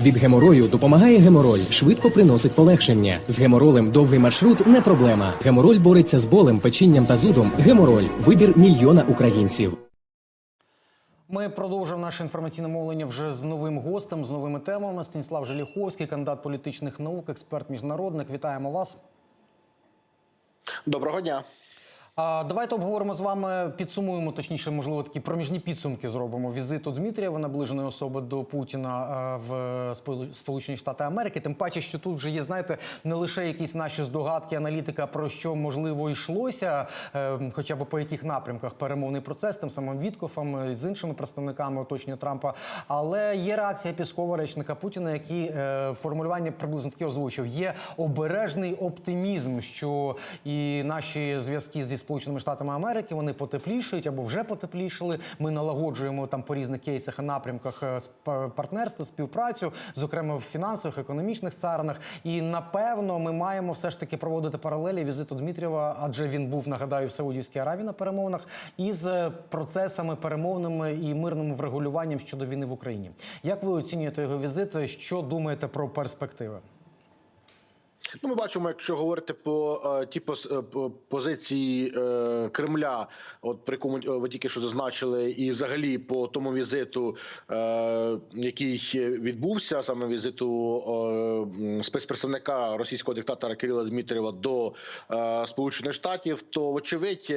Від геморою допомагає гемороль, швидко приносить полегшення. З геморолем довгий маршрут не проблема. Гемороль бореться з болем, печінням та зудом. Гемороль вибір мільйона українців. Ми продовжуємо наше інформаційне мовлення вже з новим гостем, з новими темами. Станіслав Желіховський, кандидат політичних наук, експерт міжнародник. Вітаємо вас. Доброго дня. Давайте обговоримо з вами, підсумуємо, точніше, можливо, такі проміжні підсумки зробимо візиту Дмитрієва, наближеної особи до Путіна е, в Сполучені Штати Америки. Тим паче, що тут вже є, знаєте, не лише якісь наші здогадки, аналітика про що можливо йшлося, е, хоча б по яких напрямках перемовний процес, тим самим Віткофом е, з іншими представниками оточення Трампа. Але є реакція Піскова, речника Путіна, який формулювання приблизно таке озвучив. Є обережний оптимізм, що і наші зв'язки зі Сполученими Штатами Америки вони потеплішають або вже потеплішали. Ми налагоджуємо там по різних кейсах і напрямках е, партнерство, співпрацю, зокрема в фінансових, економічних царинах. І напевно ми маємо все ж таки проводити паралелі візиту Дмитрієва, адже він був, нагадаю, в Саудівській Аравії на перемовинах із е, процесами перемовними і мирним врегулюванням щодо війни в Україні. Як ви оцінюєте його візит? Що думаєте про перспективи? Ну, ми бачимо, якщо говорити по е, ті е, по- позиції е, Кремля, от при якому е, ви тільки що зазначили, і взагалі по тому візиту, який відбувся, саме візиту спецпредставника російського диктатора Кирила Дмитрієва до Сполучених Штатів, то вочевидь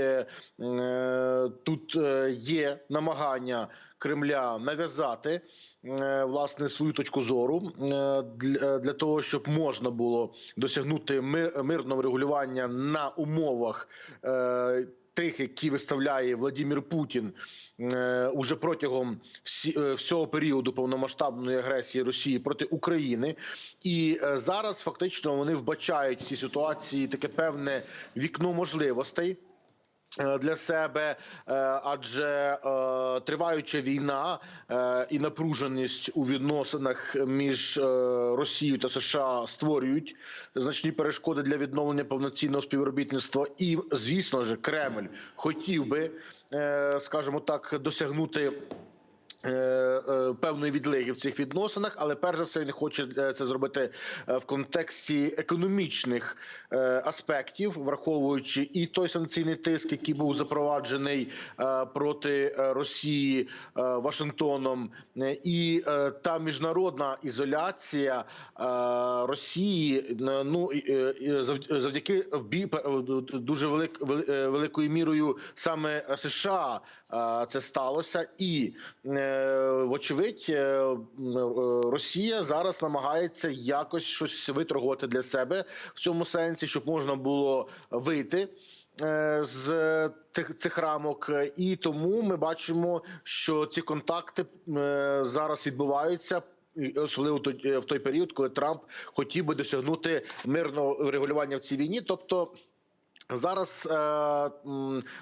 тут є намагання. Кремля нав'язати е, власне свою точку зору е, для, для того, щоб можна було досягнути мир, мирного регулювання на умовах. Е, Тих, які виставляє Владимир Путін е, уже протягом всі, е, всього періоду повномасштабної агресії Росії проти України, і е, зараз фактично вони вбачають в цій ситуації таке певне вікно можливостей е, для себе, е, адже е, триваюча війна е, і напруженість у відносинах між е, Росією та США створюють значні перешкоди для відновлення повноцінного співробітництва. І звісно ж, Кремль хотів би, е, скажімо так, досягнути. Е, е, Певної відлиги в цих відносинах, але перш за все він хоче е, це зробити в контексті економічних аспектів, враховуючи і той санкційний тиск, який був запроваджений проти Росії Вашингтоном, і та міжнародна ізоляція Росії. Ну завдяки дуже велик, великою мірою саме США це сталося, і е, вочевидь, е, е, Росія зараз намагається якось щось виторгувати для себе в цьому сенсі, щоб можна було вийти. е, З тих цих рамок, і тому ми бачимо, що ці контакти е, зараз відбуваються. Особливо е, в той період, коли Трамп хотів би досягнути мирного регулювання в цій війні, тобто Зараз е,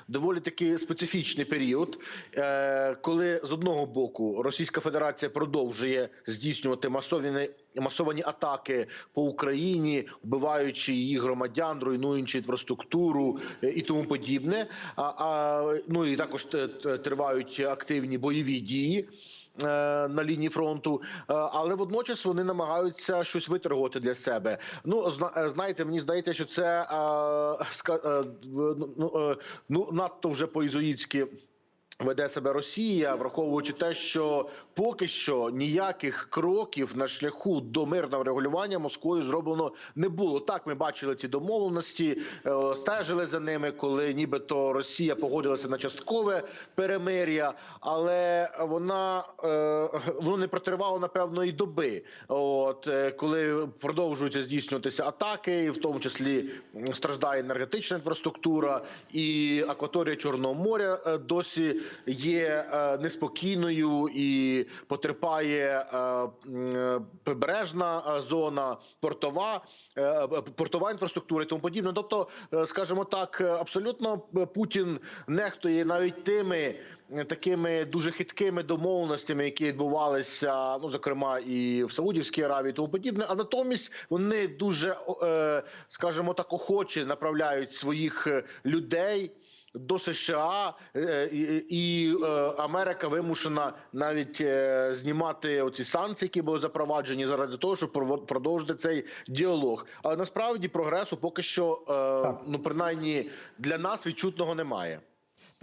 доволі такий специфічний період, е, коли з одного боку Російська Федерація продовжує здійснювати масовані масовані атаки по Україні, вбиваючи її громадян, руйнуючи інфраструктуру е, і тому подібне. А, а ну і також т- тривають активні бойові дії. Е, На лінії фронту, Е, але водночас вони намагаються щось виторгувати для себе. Ну е, знаєте, мені здається, що це ну, ну надто вже по-ізоїцьки веде себе Росія, враховуючи те, що поки що ніяких кроків на шляху до мирного регулювання Москвою зроблено не було. Так ми бачили ці домовленості, е, стежили за ними, коли нібито Росія погодилася на часткове перемир'я, але вона е, воно не протривало напевно і доби. От е, коли продовжуються здійснюватися атаки, в тому числі страждає енергетична інфраструктура, і акваторія Чорного моря досі є е, неспокійною і потерпає е, прибережна е, зона, портова, портова інфраструктура і тому подібне. Тобто, скажімо так, абсолютно Путін нехтує навіть тими. Такими дуже хиткими домовленостями, які відбувалися, ну зокрема і в Саудівській Аравії, тому подібне. А натомість вони дуже, скажімо так, охоче направляють своїх людей до США, е, і, е, Америка вимушена навіть е, знімати оці санкції, які були запроваджені заради того, щоб продовжити цей діалог. Але насправді прогресу поки що, так. ну принаймні для нас відчутного немає.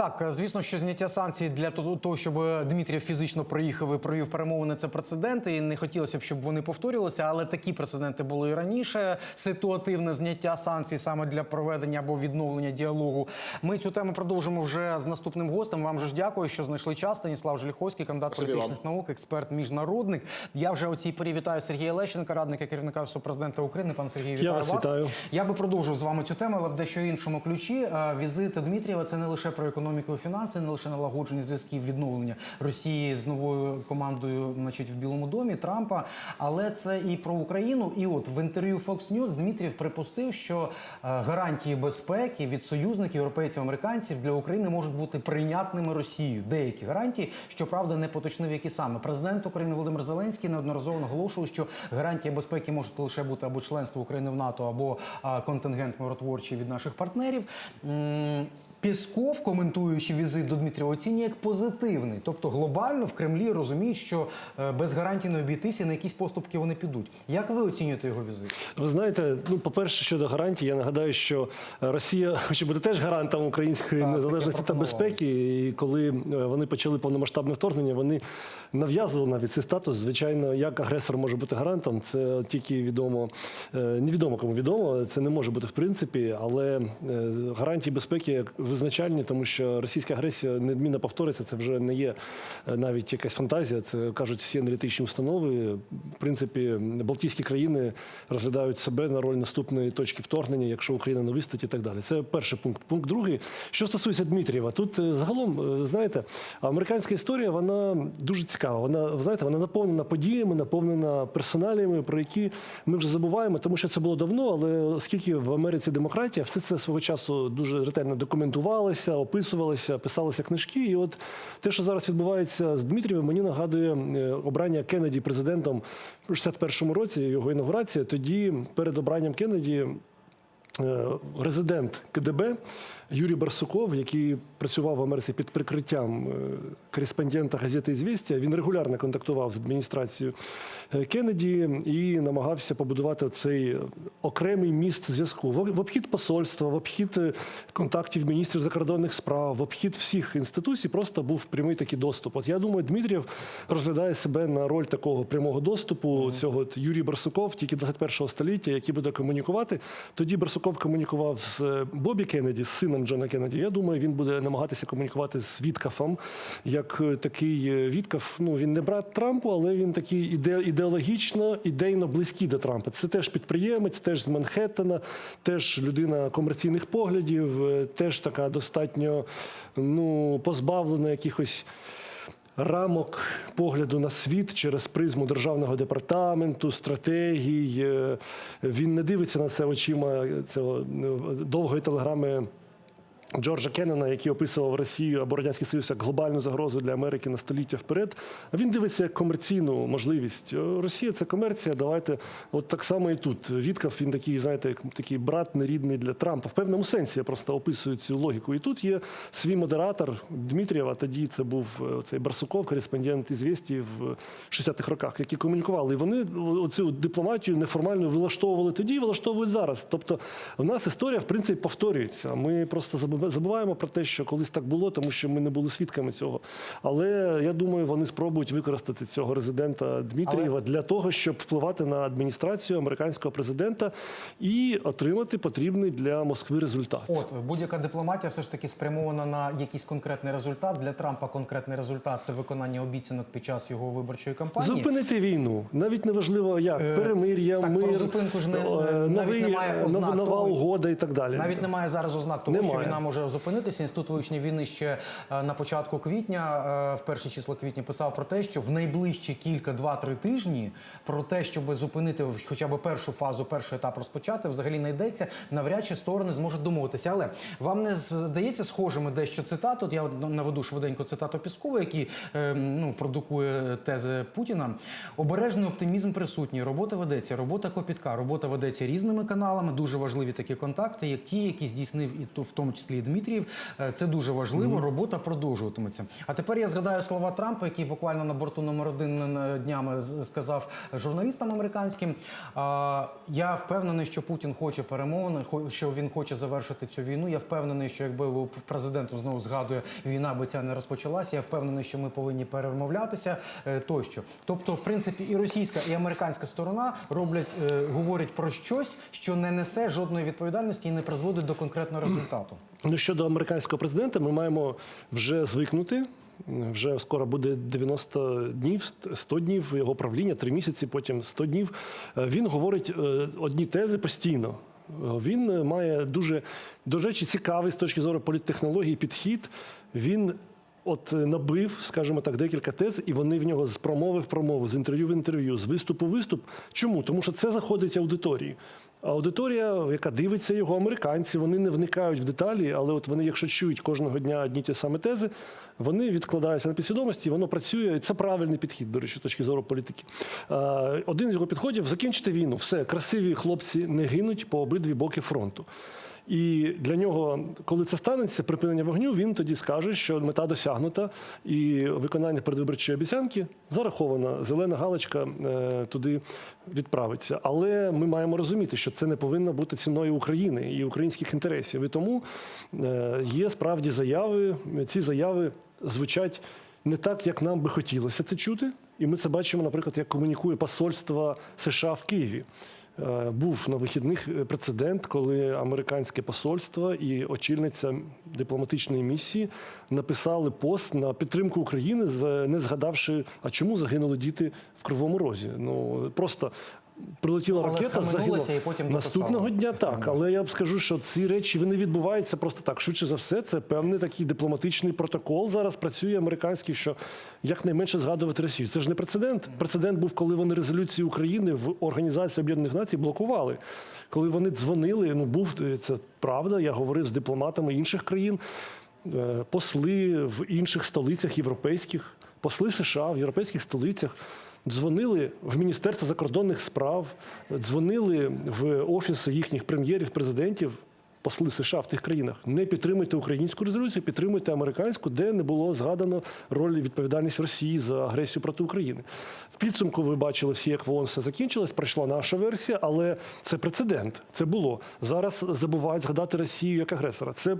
Так, е, звісно, що зняття санкцій для того, щоб Дмитрів фізично приїхав і провів перемовини, це прецеденти. І не хотілося б, щоб вони повторювалися, але такі прецеденти були і раніше. Ситуативне зняття санкцій саме для проведення або відновлення діалогу. Ми цю тему продовжимо вже з наступним гостем. Вам же ж дякую, що знайшли час. Станіслав Желіховський, кандидат Спасибі політичних наук, експерт міжнародник. Я вже у цій порі вітаю Сергія Лещенка, радника керівника Офісу президента України. Пан Сергій, вітаю вас вас. вітаю. Я би продовжив з вами цю тему, але в дещо іншому ключі. Е, Візит Дмитрієва це не лише про економіку і фінанси, не лише налагодження зв'язків відновлення Росії з новою командою, значить, в Білому домі Трампа, але це і про Україну. І от в інтерв'ю Fox News Дмитрів припустив, що е, гарантії безпеки від союзників європейців американців для України можуть бути прийнятними Росією. Деякі гарантії, щоправда, не поточнив, які саме президент України Володимир Зеленський неодноразово наголошував, що гарантія безпеки може лише бути або членство України в НАТО, або контингент миротворчий від наших партнерів. Пєсков, коментуючи візит до Дмитрія, оцінює як позитивний. Тобто глобально в Кремлі розуміють, що е, без гарантій не обійтися, на якісь поступки вони підуть. Як ви оцінюєте його візит? Ви знаєте, ну по-перше, щодо гарантій, я нагадаю, що Росія хоче бути теж гарантом української Так, незалежності та безпеки. І коли е, вони почали повномасштабне вторгнення, вони нав'язували навіть цей статус. Звичайно, як агресор може бути гарантом, це тільки відомо, е, невідомо кому відомо. Це не може бути в принципі, але е, гарантії безпеки визначальні, тому що російська агресія неодмінно повториться. Це вже не є е, навіть якась фантазія. Це кажуть всі аналітичні установи. В принципі, Балтійські країни розглядають себе на роль наступної точки вторгнення, якщо Україна не вистоїть і так далі. Це перший пункт. Пункт другий. Що стосується Дмитрієва, тут е, загалом, е, знаєте, американська історія вона дуже цікава. Вона знаєте, вона наповнена подіями, наповнена персоналіями, про які ми вже забуваємо, тому що це було давно. Але оскільки в Америці демократія, все це свого часу дуже ретельно документувалося, описувалися, писалися книжки. І от те, що зараз відбувається з Дмитрієм, мені нагадує е, обрання Кеннеді президентом у 61-му році, його інаугурація. Тоді перед обранням Кеннеді е, резидент КДБ Юрій Барсуков, який працював в Америці під прикриттям е, кореспондента газети «Ізвістія», він регулярно контактував з адміністрацією е, Кеннеді і намагався побудувати цей окремий міст зв'язку в обхід посольства, в обхід е, контактів міністрів закордонних справ, в обхід всіх інституцій. Просто був прямий такий доступ. От я думаю, Дмитрів розглядає себе на роль такого прямого доступу. Цього Юрій Барсуков, тільки 21-го століття, який буде комунікувати. Тоді Барсуков комунікував з Бобі Кеннеді, з сином Джона Кеннеді. Я думаю, він буде намагатися комунікувати з Віткафом, як е, такий е, Віткаф. Ну він не брат Трампу, але він такий іде, ідеологічно, ідейно близький до Трампа. Це теж підприємець, теж з Манхеттена, теж людина комерційних поглядів, е, теж така достатньо ну позбавлена якихось рамок погляду на світ через призму державного департаменту, стратегій. Е, Він не дивиться на це очима цього довгої телеграми. Джорджа Кеннона, який описував Росію або Радянський Союз як глобальну загрозу для Америки на століття вперед. Він дивиться як комерційну можливість. Росія це комерція. Давайте, от так само і тут. Віткав він такий, знаєте, як такий брат нерідний для Трампа. В певному сенсі я просто описую цю логіку. І тут є свій модератор Дмитрієва. Тоді це був е, цей Барсуков, кореспондент «Ізвєстії» в 60-х роках, які комунікували. І вони оцю дипломатію неформальну вилаштовували тоді і вилаштовують зараз. Тобто в нас історія, в принципі, повторюється. Ми просто забу- забуваємо про те, що колись так було, тому що ми не були свідками цього. Але я думаю, вони спробують використати цього резидента Дмитрієва для того, щоб впливати на адміністрацію американського президента і отримати потрібний для Москви результат. От будь-яка дипломатія все ж таки спрямована на якийсь конкретний результат. Для Трампа конкретний результат це виконання обіцянок під час його виборчої кампанії. Зупинити війну. Навіть неважливо, як перемир'я, Е, так, мир, про зупинку ж не- е, навіть новий, немає ознак нова угода і так далі. Навіть немає зараз ознак того, що війна може зупинитися. Інститут вивчення війни ще е, на початку квітня, е, в перші числа квітня, писав про те, що в найближчі кілька, два-три тижні про те, щоб зупинити хоча б першу фазу, перший етап розпочати, взагалі не йдеться. Навряд чи сторони зможуть домовитися. Але вам не здається схожими дещо цитат? От я наведу швиденько цитату Піскова, який е, ну продукує тези Путіна. Обережний оптимізм присутній. Робота ведеться, робота копітка, робота ведеться різними каналами. Дуже важливі такі контакти, як ті, які здійснив і то в тому числі Андрій Дмитрієв. Е, Це дуже важливо. Робота продовжуватиметься. А тепер я згадаю слова Трампа, який буквально на борту номер один е, днями сказав журналістам американським. Я впевнений, що Путін хоче перемовини, що він хоче завершити цю війну. Я впевнений, що якби президентом знову згадує, війна би ця не розпочалася. Я впевнений, що ми повинні перемовлятися е, тощо. Тобто, в принципі, і російська, і американська сторона роблять, говорять про щось, що не несе жодної відповідальності і не призводить до конкретного результату. Ну щодо американського президента, ми маємо вже звикнути. Вже скоро буде 90 днів, 100 днів його правління, 3 місяці, потім 100 днів. Е, Він говорить е, одні тези постійно. Е, Він має дуже, до речі, цікавий з точки зору політтехнології підхід. Він от набив, скажімо так, декілька тез, і вони в нього з промови в промову, з інтерв'ю в інтерв'ю, з виступу в виступ. Чому? Тому що це заходить аудиторії. Аудиторія, яка дивиться його, американці, вони не вникають в деталі, але от вони, якщо чують кожного дня одні ті самі тези, вони відкладаються на підсвідомості, воно працює. Це правильний підхід, до речі, з точки зору політики. Е, Один з його підходів закінчити війну. Все, красиві хлопці не гинуть по обидві боки фронту. І для нього, коли це станеться, припинення вогню, він тоді скаже, що мета досягнута, і виконання передвиборчої обіцянки зарахована. Зелена галочка е, туди відправиться. Але ми маємо розуміти, що це не повинно бути ціною України і українських інтересів. І тому е, є справді заяви. Ці заяви звучать не так, як нам би хотілося це чути. І ми це бачимо, наприклад, як комунікує посольство США в Києві. Е, Був на вихідних е, прецедент, коли американське посольство і очільниця дипломатичної місії написали пост на підтримку України, не згадавши, а чому загинули діти в Кривому Розі. Ну просто прилетіла Але ракета, загинула і потім наступного дня. Так, але я б скажу, що ці речі вони відбуваються просто так. Швидше за все, це певний такий дипломатичний протокол. Зараз працює американський, що якнайменше згадувати Росію. Це ж не прецедент. Прецедент був, коли вони резолюції України в Організації Об'єднаних Націй блокували. Коли вони дзвонили, ну був е, це правда. Я говорив з дипломатами інших країн, е, посли в інших столицях європейських, посли США в європейських столицях. Дзвонили в Міністерство закордонних справ, дзвонили в офіси їхніх прем'єрів, президентів, посли США в тих країнах. Не підтримуйте українську резолюцію, підтримуйте американську, де не було згадано роль відповідальність Росії за агресію проти України. В підсумку ви бачили всі, як все закінчилось. Прийшла наша версія, але це прецедент. Це було зараз. Забувають згадати Росію як агресора. Це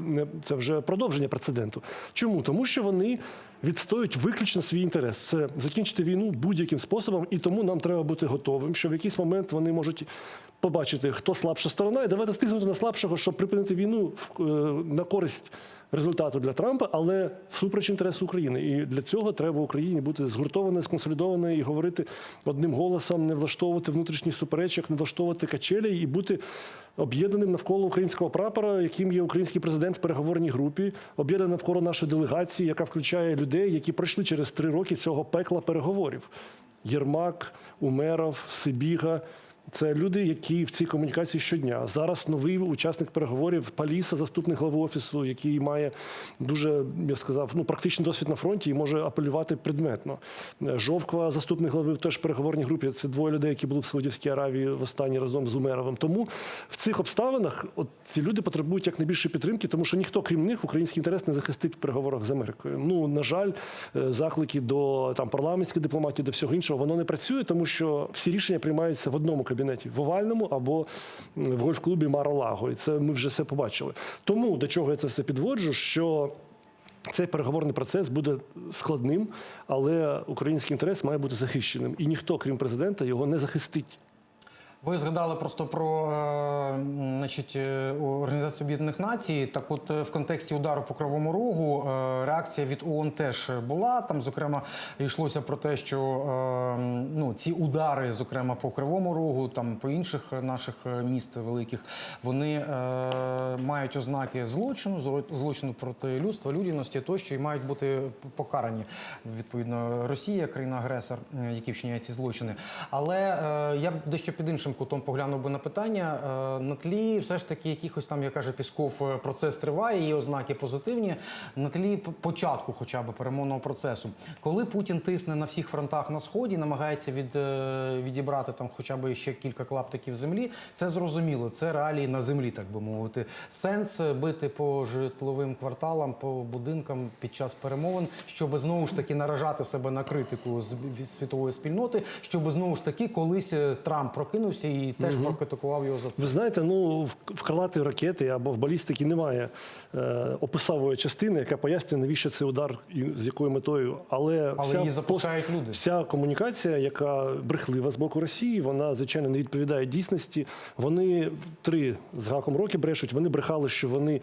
не це вже продовження прецеденту. Чому? Тому що вони відстоюють виключно свій інтерес. Це закінчити війну будь-яким способом, і тому нам треба бути готовим, що в якийсь момент вони можуть побачити, хто слабша сторона, і давайте стиснути на слабшого, щоб припинити війну в- е, на користь результату для Трампа, але всупереч інтересу України. І для цього треба Україні бути згуртованою, сконсолідованою і говорити одним голосом, не влаштовувати внутрішніх суперечок, не влаштовувати качелі і бути об'єднаним навколо українського прапора, яким є український президент в переговорній групі, об'єднаним навколо нашої делегації, яка включає людей, які пройшли через три роки цього пекла переговорів. Єрмак, Умеров, Сибіга. Це люди, які в цій комунікації щодня. Зараз новий учасник переговорів Паліса, заступник глави офісу, який має дуже, я сказав, ну практичний досвід на фронті і може апелювати предметно. Жовква, заступник глави в теж переговорній групі. Це двоє людей, які були в Саудівській Аравії в останній разом з Умеровим. Тому в цих обставинах от ці люди потребують якнайбільшої підтримки, тому що ніхто, крім них, український інтерес не захистить в переговорах з Америкою. Ну на жаль, е, заклики до там парламентської дипломатії, до всього іншого, воно не працює, тому що всі рішення приймаються в одному кабінеті в овальному або в гольф-клубі Маро-Лаго. І це ми вже все побачили. Тому до чого я це все підводжу, що. Цей переговорний процес буде складним, але український інтерес має бути захищеним, і ніхто, крім президента, його не захистить. Ви згадали просто про е, значить, е, Організацію Об'єднаних Націй. Так, от е, в контексті удару по Кривому Рогу реакція від ООН теж була. Там, зокрема, йшлося про те, що ну, ці удари, зокрема по Кривому Рогу, там по інших наших міст великих, вони мають ознаки злочину, зло- злочину проти людства, людяності тощо і мають бути покарані відповідно Росія, країна-агресор, які вчиняють ці злочини. Але я б дещо під іншим іншим кутом поглянув би на питання. Е, На тлі все ж таки якихось там, як каже Пісков, е, процес триває, є ознаки позитивні. На тлі початку, хоча б перемовного процесу. Коли Путін тисне на всіх фронтах на сході, намагається від, е, відібрати там хоча б ще кілька клаптиків землі, це зрозуміло. Це реалії на землі, так би мовити. Сенс бити по житловим кварталам, по будинкам під час перемовин, щоб знову ж таки наражати себе на критику з світової спільноти, щоб знову ж таки колись Трамп прокинувся і теж прокритикував його за це. Ви знаєте, ну в, в крилатої ракети або в балістики немає е, описової частини, яка пояснює, навіщо цей удар і з якою метою. Але, Але її запускають люди. Вся комунікація, яка брехлива з боку Росії, вона звичайно не відповідає дійсності. Вони три з гаком роки брешуть. Вони брехали, що вони е,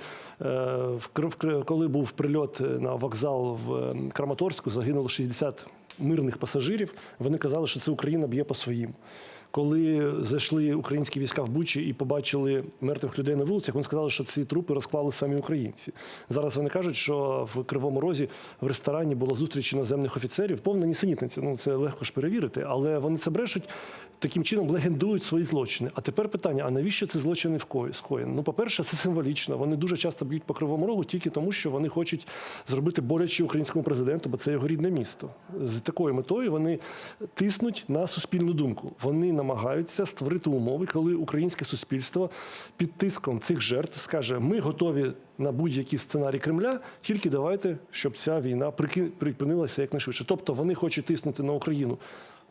в, Кр- в коли був прильот на вокзал в е, Краматорську, загинуло 60 мирних пасажирів. Вони казали, що це Україна б'є по своїм. Коли зайшли українські війська в Бучі і побачили мертвих людей на вулицях, вони сказали, що ці трупи розклали самі українці. Зараз вони кажуть, що в Кривому Розі в ресторані була зустріч іноземних офіцерів, повна нісенітниця. Ну це легко ж перевірити, але вони це брешуть. Таким чином легендують свої злочини. А тепер питання: а навіщо ці злочини скоєні? Ну, по-перше, це символічно. Вони дуже часто б'ють по кривому рогу тільки тому, що вони хочуть зробити боляче українському президенту, бо це його рідне місто. З такою метою вони тиснуть на суспільну думку. Вони намагаються створити умови, коли українське суспільство під тиском цих жертв скаже: ми готові на будь-який сценарій Кремля, тільки давайте, щоб ця війна припинилася якнайшвидше. Тобто вони хочуть тиснути на Україну.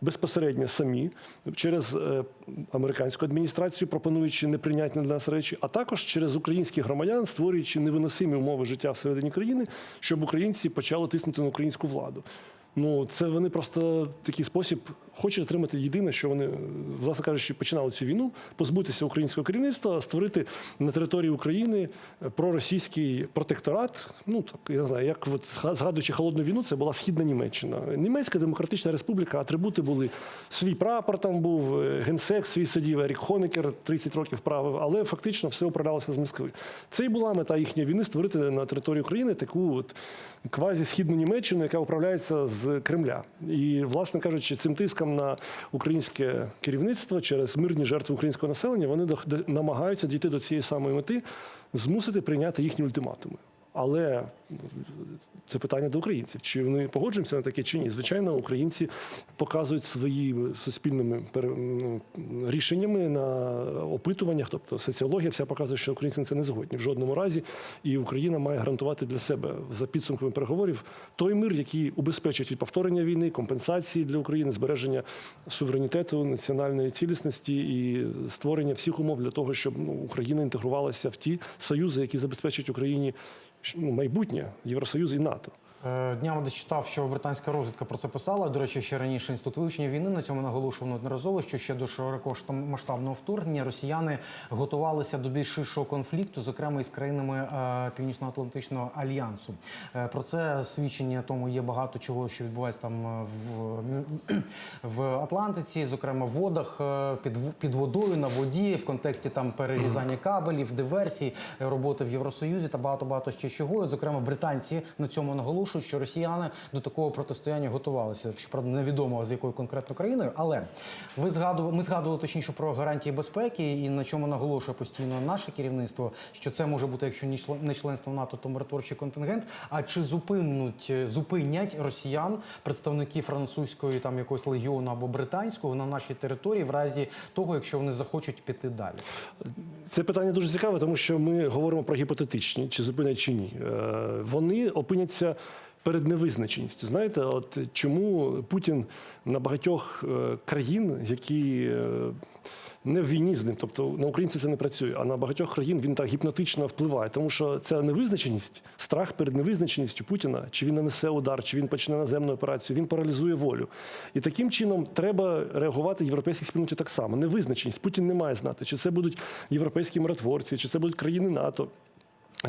Безпосередньо самі через е, американську адміністрацію, пропонуючи неприйнятні для нас речі, а також через українських громадян, створюючи невиносимі умови життя всередині країни, щоб українці почали тиснути на українську владу. Ну, це вони просто такий спосіб хочуть отримати єдине, що вони, власне кажучи, починали цю війну, позбутися українського керівництва, створити на території України проросійський протекторат. Ну так я не знаю, як от згадуючи холодну війну, це була східна Німеччина. Німецька демократична республіка, атрибути були свій прапор там був, е, генсек свій сидів, Ерік Хонекер 30 років правив, але фактично все управлялося з Москви. Це і була мета їхньої війни створити на території України таку от квазі-східну Німеччину, яка управляється з Кремля. І, власне кажучи, цим тиском на українське керівництво через мирні жертви українського населення вони намагаються дійти до цієї самої мети, змусити прийняти їхні ультиматуми. Але це питання до українців. Чи вони погоджуються на таке чи ні? Звичайно, українці показують своїми суспільними ну, рішеннями на опитуваннях, тобто соціологія вся показує, що українці це не згодні в жодному разі. І Україна має гарантувати для себе за підсумками переговорів той мир, який убезпечить від повторення війни, компенсації для України, збереження суверенітету, національної цілісності і створення всіх умов для того, щоб ну, Україна інтегрувалася в ті союзи, які забезпечать Україні майбутнє Євросоюз і НАТО. Е, Днями десь читав, що британська розвідка про це писала. До речі, ще раніше інститут вивчення війни на цьому наголошував неодноразово, що ще до широкомасштабного вторгнення росіяни готувалися до більш ширшого конфлікту, зокрема із країнами е, Північно-Атлантичного альянсу. Е, Про це свідчення тому є багато чого, що відбувається там в, в Атлантиці, зокрема в водах під під водою на воді, в контексті там перерізання кабелів, диверсій, роботи в Євросоюзі та багато багато ще чого. Зокрема, британці на цьому наголошують, що росіяни до такого протистояння готувалися. Щоправда, невідомо з якою конкретно країною. Але ви згадували, ми згадували точніше про гарантії безпеки, і на чому наголошує постійно наше керівництво, що це може бути, якщо не членство НАТО, то миротворчий контингент. А чи зупинуть зупинять росіян представники французької там якогось легіону або британського на нашій території, в разі того, якщо вони захочуть піти далі? Це питання дуже цікаве, тому що ми говоримо про гіпотетичні, чи зупинять чи ні. Е, Вони опиняться перед невизначеністю. Знаєте, от чому Путін на багатьох е, країн, які е, не в війні з ним, тобто на українці це не працює, а на багатьох країн він так гіпнотично впливає, тому що ця невизначеність, страх перед невизначеністю Путіна, чи він нанесе удар, чи він почне наземну операцію, він паралізує волю. І таким чином треба реагувати європейській спільноті так само. Невизначеність. Путін не має знати, чи це будуть європейські миротворці, чи це будуть країни НАТО.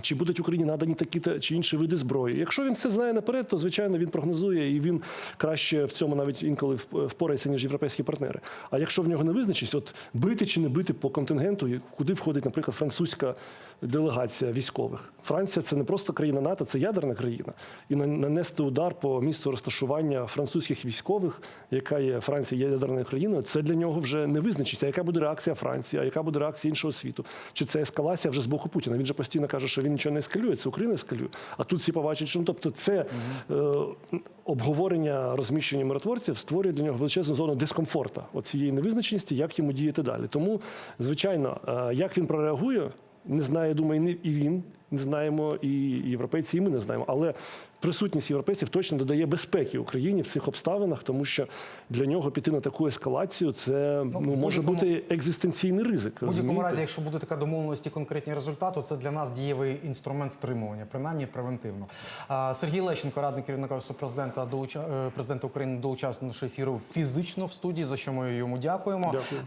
Чи будуть Україні надані такі та чи інші види зброї? Якщо він це знає наперед, то звичайно він прогнозує і він краще в цьому навіть інколи впорається, ніж європейські партнери. А якщо в нього не визначить, от бити чи не бити по контингенту, куди входить, наприклад, французька делегація військових. Франція це не просто країна НАТО, це ядерна країна. І нанести удар по місцю розташування французьких військових, яка є Франція ядерною країною, це для нього вже не визначиться. Яка буде реакція Франції, а яка буде реакція іншого світу? Чи це ескалація вже з боку Путіна? Він же постійно каже, що він нічого не ескалює, це Україна ескалює. А тут всі побачать, що ну, тобто це е, обговорення розміщення миротворців створює для нього величезну зону дискомфорту, цієї невизначеності, як йому діяти далі. Тому, звичайно, е, як він прореагує, не знає, думаю, і він не знаємо, і європейці, і ми не знаємо. Але присутність європейців точно додає безпеки Україні в цих обставинах, тому що для нього піти на таку ескалацію це ну, в може бути екзистенційний ризик. В будь-якому разі, якщо буде така домовленість і конкретні результати, це для нас дієвий інструмент стримування, принаймні превентивно. Сергій Лещенко, радник керівника Офісу президента, долуча... е, президента України, долучався до нашого ефіру фізично в студії, за що ми йому дякуємо. Дякую.